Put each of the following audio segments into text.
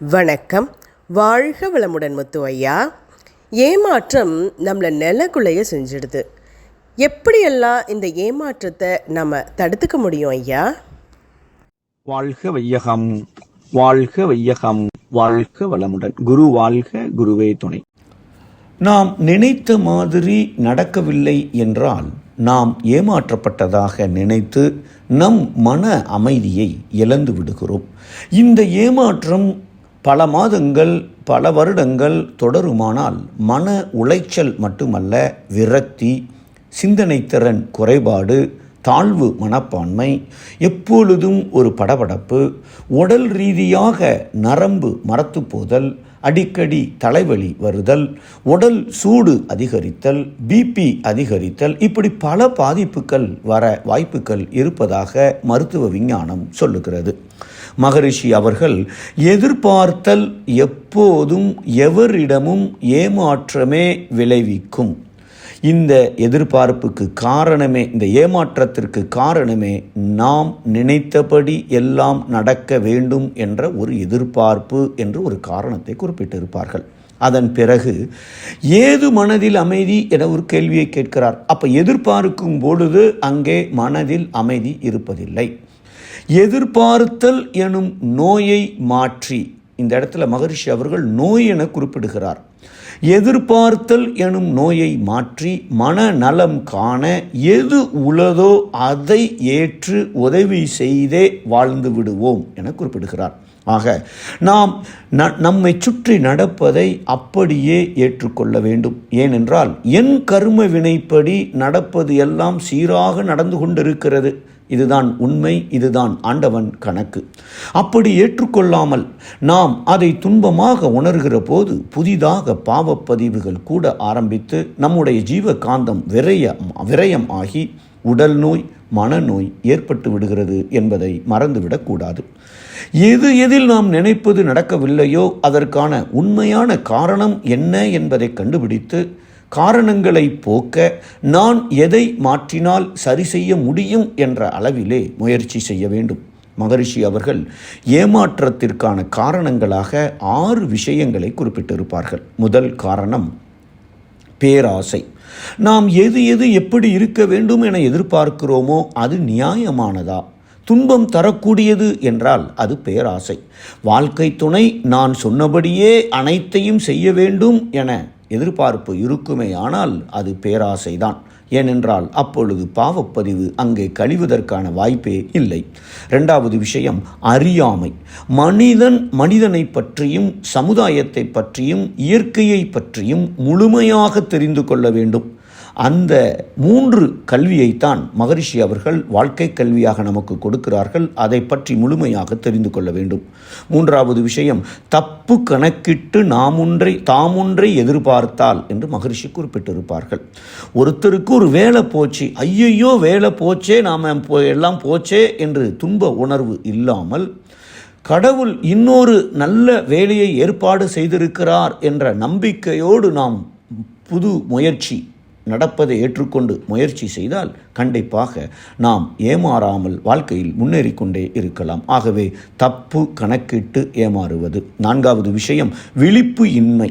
வணக்கம். வாழ்க வளமுடன் முத்து ஐயா ஏமாற்றம் நம்மளை நிலக்குலைய செஞ்சிடுது. எப்படியெல்லாம் இந்த ஏமாற்றத்தை நம்ம தடுத்துக்க முடியும் ஐயா? வாழ்க வையகம் வாழ்க வையகம் வாழ்க வளமுடன். குரு வாழ்க குருவே துணை. நாம் நினைத்த மாதிரி நடக்கவில்லை என்றால் நாம் ஏமாற்றப்பட்டதாக நினைத்து நம் மன அமைதியை இழந்து விடுகிறோம். இந்த ஏமாற்றம் பல மாதங்கள் பல வருடங்கள் தொடருமானால் மன உளைச்சல் மட்டுமல்ல விரக்தி சிந்தனை திறன் குறைபாடு தாழ்வு மனப்பான்மை எப்பொழுதும் ஒரு படபடப்பு உடல் ரீதியாக நரம்பு மரத்து போதல் அடிக்கடி தலைவலி வருதல் உடல் சூடு அதிகரித்தல் பிபி அதிகரித்தல் இப்படி பல பாதிப்புகள் வர வாய்ப்புகள் இருப்பதாக மருத்துவ விஞ்ஞானம் சொல்லுகிறது. மகரிஷி அவர்கள் எதிர்பார்த்தல் எப்போதும் எவரிடமும் ஏமாற்றமே விளைவிக்கும். இந்த எதிர்பார்ப்புக்கு காரணமே இந்த ஏமாற்றத்திற்கு காரணமே நாம் நினைத்தபடி எல்லாம் நடக்க வேண்டும் என்ற ஒரு எதிர்பார்ப்பு என்று ஒரு காரணத்தை குறிப்பிட்டிருப்பார்கள். அதன் பிறகு ஏது மனதில் அமைதி என ஒரு கேள்வியை கேட்கிறார். அப்போ எதிர்பார்க்கும் பொழுது அங்கே மனதில் அமைதி இருப்பதில்லை. எதிர்பார்த்தல் எனும் நோயை மாற்றி. இந்த இடத்துல மகரிஷி அவர்கள் நோய் என குறிப்பிடுகிறார். எதிர்பார்த்தல் எனும் நோயை மாற்றி மன நலம் காண எது உளதோ அதை ஏற்று உதவி செய்தே வாழ்ந்து விடுவோம் என குறிப்பிடுகிறார். ஆக நாம் ந நம்மை சுற்றி நடப்பதை அப்படியே ஏற்றுக்கொள்ள வேண்டும். ஏனென்றால் என் கர்ம வினைப்படி நடப்பது எல்லாம் சீராக நடந்து கொண்டிருக்கிறது. இதுதான் உண்மை இதுதான் ஆண்டவன் கணக்கு. அப்படி ஏற்றுக்கொள்ளாமல் நாம் அதை துன்பமாக உணர்கிற போது புதிதாக பாவப்பதிவுகள் கூட ஆரம்பித்து நம்முடைய ஜீவ காந்தம் விரைய விரயம் ஆகி உடல் நோய் மனநோய் ஏற்பட்டு விடுகிறது என்பதை மறந்துவிடக்கூடாது எது எதில் நாம் நினைப்பது நடக்கவில்லையோ அதற்கான உண்மையான காரணம் என்ன என்பதை கண்டுபிடித்து காரணங்களை போக்க நான் எதை மாற்றினால் சரி செய்ய முடியும் என்ற அளவிலே முயற்சி செய்ய வேண்டும். மகரிஷி அவர்கள் ஏமாற்றத்திற்கான காரணங்களாக ஆறு விஷயங்களை குறிப்பிட்டிருப்பார்கள். முதல் காரணம் பேராசை. நாம் எது எது எப்படி இருக்க வேண்டும் என எதிர்பார்க்கிறோமோ அது நியாயமானதா? துன்பம் தரக்கூடியது என்றால் அது பேராசை. வாழ்க்கை துணை நான் சொன்னபடியே அனைத்தையும் செய்ய வேண்டும் என எதிர்பார்ப்பு இருக்குமே ஆனால் அது பேராசைதான். ஏனென்றால் அப்பொழுது பாவப்பதிவு அங்கே கழிவதற்கான வாய்ப்பே இல்லை. இரண்டாவது விஷயம் அறியாமை. மனிதன் மனிதனை பற்றியும் சமுதாயத்தை பற்றியும் இயற்கையை பற்றியும் முழுமையாக தெரிந்து கொள்ள வேண்டும். அந்த மூன்று கல்வியைத்தான் மகரிஷி அவர்கள் வாழ்க்கை கல்வியாக நமக்கு கொடுக்கிறார்கள். அதை பற்றி முழுமையாக தெரிந்து கொள்ள வேண்டும். மூன்றாவது விஷயம் தப்பு கணக்கிட்டு நாம் ஒன்றை தாம் ஒன்றை எதிர்பார்த்தால் என்று மகரிஷி குறிப்பிட்டிருப்பார்கள். ஒருத்தருக்கு ஒரு வேலை போச்சு ஐயையோ வேலை போச்சே நாம் எல்லாம் போச்சே என்று துன்ப உணர்வு இல்லாமல் கடவுள் இன்னொரு நல்ல வேலையை ஏற்பாடு செய்திருக்கிறார் என்ற நம்பிக்கையோடு நாம் புது முயற்சி நடப்பதை ஏற்றுக்கொண்டு முயற்சி செய்தால் கண்டிப்பாக நாம் ஏமாறாமல் வாழ்க்கையில் முன்னேறி கொண்டே இருக்கலாம். ஆகவே தப்பு கணக்கிட்டு ஏமாறுவது. நான்காவது விஷயம் விழிப்பு இன்மை.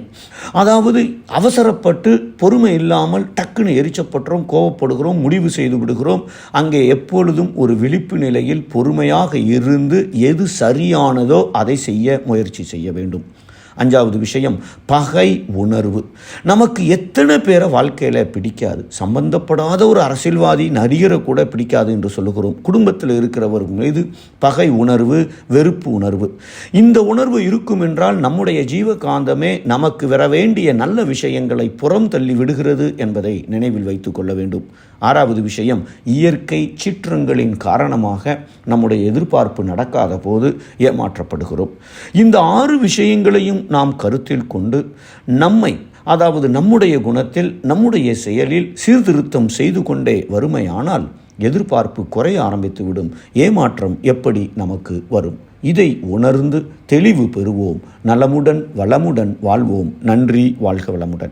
அதாவது அவசரப்பட்டு பொறுமை இல்லாமல் டக்குன்னு எரிச்சப்படுறோம் கோவப்படுகிறோம் முடிவு செய்து விடுகிறோம். அங்கே எப்பொழுதும் ஒரு விழிப்பு நிலையில் பொறுமையாக இருந்து எது சரியானதோ அதை செய்ய முயற்சி செய்ய வேண்டும். அஞ்சாவது விஷயம் பகை உணர்வு. நமக்கு எத்தனை பேரை வாழ்க்கையில் பிடிக்காது. சம்பந்தப்படாத ஒரு அரசியல்வாதி நடிகரை கூட பிடிக்காது என்று சொல்லுகிறோம். குடும்பத்தில் இருக்கிறவர் மீது பகை உணர்வு வெறுப்பு உணர்வு. இந்த உணர்வு இருக்கும் என்றால் நம்முடைய ஜீவகாந்தமே நமக்கு வர வேண்டிய நல்ல விஷயங்களை புறம் தள்ளி விடுகிறது என்பதை நினைவில் வைத்துக் கொள்ள வேண்டும். ஆறாவது விஷயம் இயற்கை சீற்றங்களின் காரணமாக நம்முடைய எதிர்பார்ப்பு நடக்காத போது ஏமாற்றப்படுகிறோம். இந்த ஆறு விஷயங்களையும் நாம் கருத்தில் கொண்டு நம்மை அதாவது நம்முடைய குணத்தில் நம்முடைய செயலில் சீர்திருத்தம் செய்து கொண்டே வறுமையானால் எதிர்பார்ப்பு குறைய ஆரம்பித்துவிடும். ஏமாற்றம் எப்படி நமக்கு வரும்? இதை உணர்ந்து தெளிவு பெறுவோம். நலமுடன் வளமுடன் வாழ்வோம். நன்றி வாழ்க வளமுடன்.